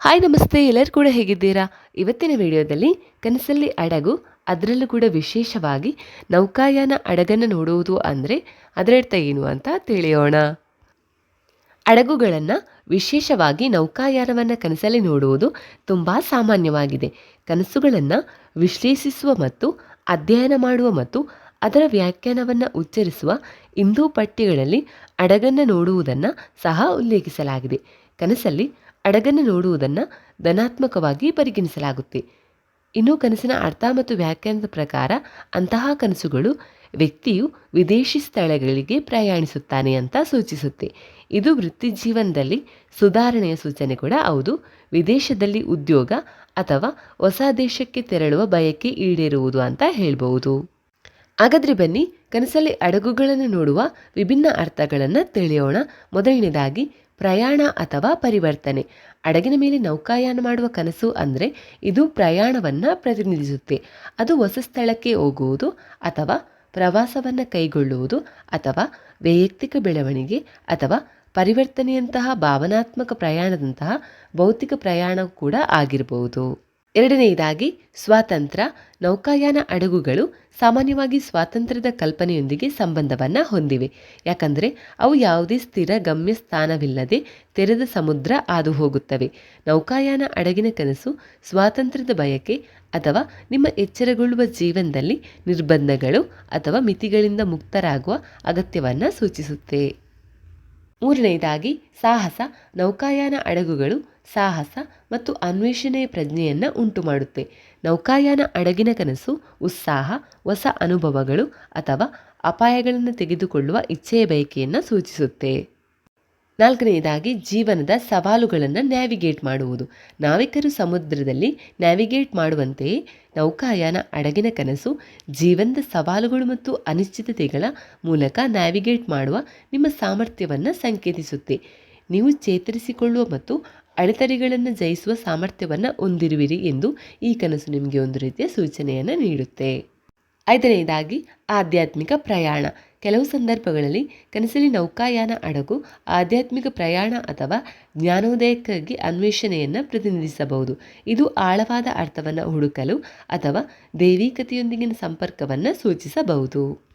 Hi ನಮಸ್ತೆ. ಎಲ್ಲರೂ ಕೂಡ ಹೇಗಿದ್ದೀರಾ? ಇವತ್ತಿನ ವಿಡಿಯೋದಲ್ಲಿ ಕನಸಲ್ಲಿ ಅಡಗು, ಅದರಲ್ಲೂ ಕೂಡ ವಿಶೇಷವಾಗಿ ನೌಕಾಯಾನ ಅಡಗನ್ನು ನೋಡುವುದು ಅಂದರೆ ಅದರರ್ಥ ಏನು ಅಂತ ತಿಳಿಯೋಣ. ಅಡಗುಗಳನ್ನು ವಿಶೇಷವಾಗಿ ನೌಕಾಯಾನವನ್ನು ಕನಸಲ್ಲಿ ನೋಡುವುದು ತುಂಬ ಸಾಮಾನ್ಯವಾಗಿದೆ. ಕನಸುಗಳನ್ನು ವಿಶ್ಲೇಷಿಸುವ ಮತ್ತು ಅಧ್ಯಯನ ಮಾಡುವ ಮತ್ತು ಅದರ ವ್ಯಾಖ್ಯಾನವನ್ನು ಉಚ್ಚರಿಸುವ ಹಿಂದೂ ಪಠ್ಯಗಳಲ್ಲಿ ಅಡಗನ್ನು ನೋಡುವುದನ್ನು ಸಹ ಉಲ್ಲೇಖಿಸಲಾಗಿದೆ. ಕನಸಲ್ಲಿ ಹಡಗನ್ನು ನೋಡುವುದನ್ನು ಧನಾತ್ಮಕವಾಗಿ ಪರಿಗಣಿಸಲಾಗುತ್ತೆ. ಇನ್ನು ಕನಸಿನ ಅರ್ಥ ಮತ್ತು ವ್ಯಾಖ್ಯಾನದ ಪ್ರಕಾರ ಅಂತಹ ಕನಸುಗಳು ವ್ಯಕ್ತಿಯು ವಿದೇಶಿ ಸ್ಥಳಗಳಿಗೆ ಪ್ರಯಾಣಿಸುತ್ತಾನೆ ಅಂತ ಸೂಚಿಸುತ್ತೆ. ಇದು ವೃತ್ತಿ ಜೀವನದಲ್ಲಿ ಸುಧಾರಣೆಯ ಸೂಚನೆ ಕೂಡ ಹೌದು. ವಿದೇಶದಲ್ಲಿ ಉದ್ಯೋಗ ಅಥವಾ ಹೊಸ ದೇಶಕ್ಕೆ ತೆರಳುವ ಬಯಕೆ ಈಡೇರುವುದು ಅಂತ ಹೇಳಬಹುದು. ಹಾಗಾದ್ರೆ ಬನ್ನಿ, ಕನಸಲ್ಲಿ ಅಡಗುಗಳನ್ನು ನೋಡುವ ವಿಭಿನ್ನ ಅರ್ಥಗಳನ್ನು ತಿಳಿಯೋಣ. ಮೊದಲನೇದಾಗಿ ಪ್ರಯಾಣ ಅಥವಾ ಪರಿವರ್ತನೆ. ಹಡಗಿನ ಮೇಲೆ ನೌಕಾಯಾನ ಮಾಡುವ ಕನಸು ಅಂದರೆ ಇದು ಪ್ರಯಾಣವನ್ನು ಪ್ರತಿನಿಧಿಸುತ್ತೆ. ಅದು ಹೊಸ ಸ್ಥಳಕ್ಕೆ ಹೋಗುವುದು ಅಥವಾ ಪ್ರವಾಸವನ್ನು ಕೈಗೊಳ್ಳುವುದು ಅಥವಾ ವೈಯಕ್ತಿಕ ಬೆಳವಣಿಗೆ ಅಥವಾ ಪರಿವರ್ತನೆಯಂತಹ ಭಾವನಾತ್ಮಕ ಪ್ರಯಾಣದಂತಹ ಭೌತಿಕ ಪ್ರಯಾಣ ಕೂಡ ಆಗಿರಬಹುದು ಎರಡನೆಯದಾಗಿ ಸ್ವಾತಂತ್ರ್ಯ, ನೌಕಾಯಾನ ಹಡಗುಗಳು ಸಾಮಾನ್ಯವಾಗಿ ಸ್ವಾತಂತ್ರ್ಯದ ಕಲ್ಪನೆಯೊಂದಿಗೆ ಸಂಬಂಧವನ್ನು ಹೊಂದಿವೆ. ಯಾಕಂದರೆ ಅವು ಯಾವುದೇ ಸ್ಥಿರ ಗಮ್ಯ ಸ್ಥಾನವಿಲ್ಲದೆ ತೆರೆದ ಸಮುದ್ರ ಹಾದು ಹೋಗುತ್ತವೆ ನೌಕಾಯಾನ ಹಡಗಿನ ಕನಸು ಸ್ವಾತಂತ್ರ್ಯದ ಬಯಕೆ ಅಥವಾ ನಿಮ್ಮ ಎಚ್ಚರಗೊಳ್ಳುವ ಜೀವನದಲ್ಲಿ ನಿರ್ಬಂಧಗಳು ಅಥವಾ ಮಿತಿಗಳಿಂದ ಮುಕ್ತರಾಗುವ ಅಗತ್ಯವನ್ನು ಸೂಚಿಸುತ್ತೆ. ಮೂರನೆಯದಾಗಿ ಸಾಹಸ, ನೌಕಾಯಾನ ಹಡಗುಗಳು ಸಾಹಸ ಮತ್ತು ಅನ್ವೇಷಣೆಯ ಪ್ರಜ್ಞೆಯನ್ನು ಉಂಟು ಮಾಡುತ್ತೆ ನೌಕಾಯಾನ ಹಡಗಿನ ಕನಸು, ಉತ್ಸಾಹ, ಹೊಸ ಅನುಭವಗಳು ಅಥವಾ ಅಪಾಯಗಳನ್ನು ತೆಗೆದುಕೊಳ್ಳುವ ಇಚ್ಛೆಯ ಬಯಕೆಯನ್ನು ಸೂಚಿಸುತ್ತೆ. ನಾಲ್ಕನೆಯದಾಗಿ ಜೀವನದ ಸವಾಲುಗಳನ್ನು ನ್ಯಾವಿಗೇಟ್ ಮಾಡುವುದು. ನಾವಿಕರು ಸಮುದ್ರದಲ್ಲಿ ನ್ಯಾವಿಗೇಟ್ ಮಾಡುವಂತೆಯೇ ನೌಕಾಯಾನ ಅಡಗಿನ ಕನಸು ಜೀವನದ ಸವಾಲುಗಳು ಮತ್ತು ಅನಿಶ್ಚಿತತೆಗಳ ಮೂಲಕ ನ್ಯಾವಿಗೇಟ್ ಮಾಡುವ ನಿಮ್ಮ ಸಾಮರ್ಥ್ಯವನ್ನು ಸಂಕೇತಿಸುತ್ತೆ. ನೀವು ಚೇತರಿಸಿಕೊಳ್ಳುವ ಮತ್ತು ಅಡೆತಡೆಗಳನ್ನು ಜಯಿಸುವ ಸಾಮರ್ಥ್ಯವನ್ನು ಹೊಂದಿರುವಿರಿ ಎಂದು ಈ ಕನಸು ನಿಮಗೆ ಒಂದು ರೀತಿಯ ಸೂಚನೆಯನ್ನು ನೀಡುತ್ತೆ. ಐದನೆಯದಾಗಿ, ಆಧ್ಯಾತ್ಮಿಕ ಪ್ರಯಾಣ. ಕೆಲವು ಸಂದರ್ಭಗಳಲ್ಲಿ ಕನಸಲ್ಲಿ ನೌಕಾಯಾನ ಅಡಗು, ಆಧ್ಯಾತ್ಮಿಕ ಪ್ರಯಾಣ ಅಥವಾ ಜ್ಞಾನೋದಯಕ್ಕಾಗಿ ಅನ್ವೇಷಣೆಯನ್ನು ಪ್ರತಿನಿಧಿಸಬಹುದು. ಇದು ಆಳವಾದ ಅರ್ಥವನ್ನು ಹುಡುಕಲು ಅಥವಾ ದೈವಿಕತೆಯೊಂದಿಗಿನ ಸಂಪರ್ಕವನ್ನು ಸೂಚಿಸಬಹುದು.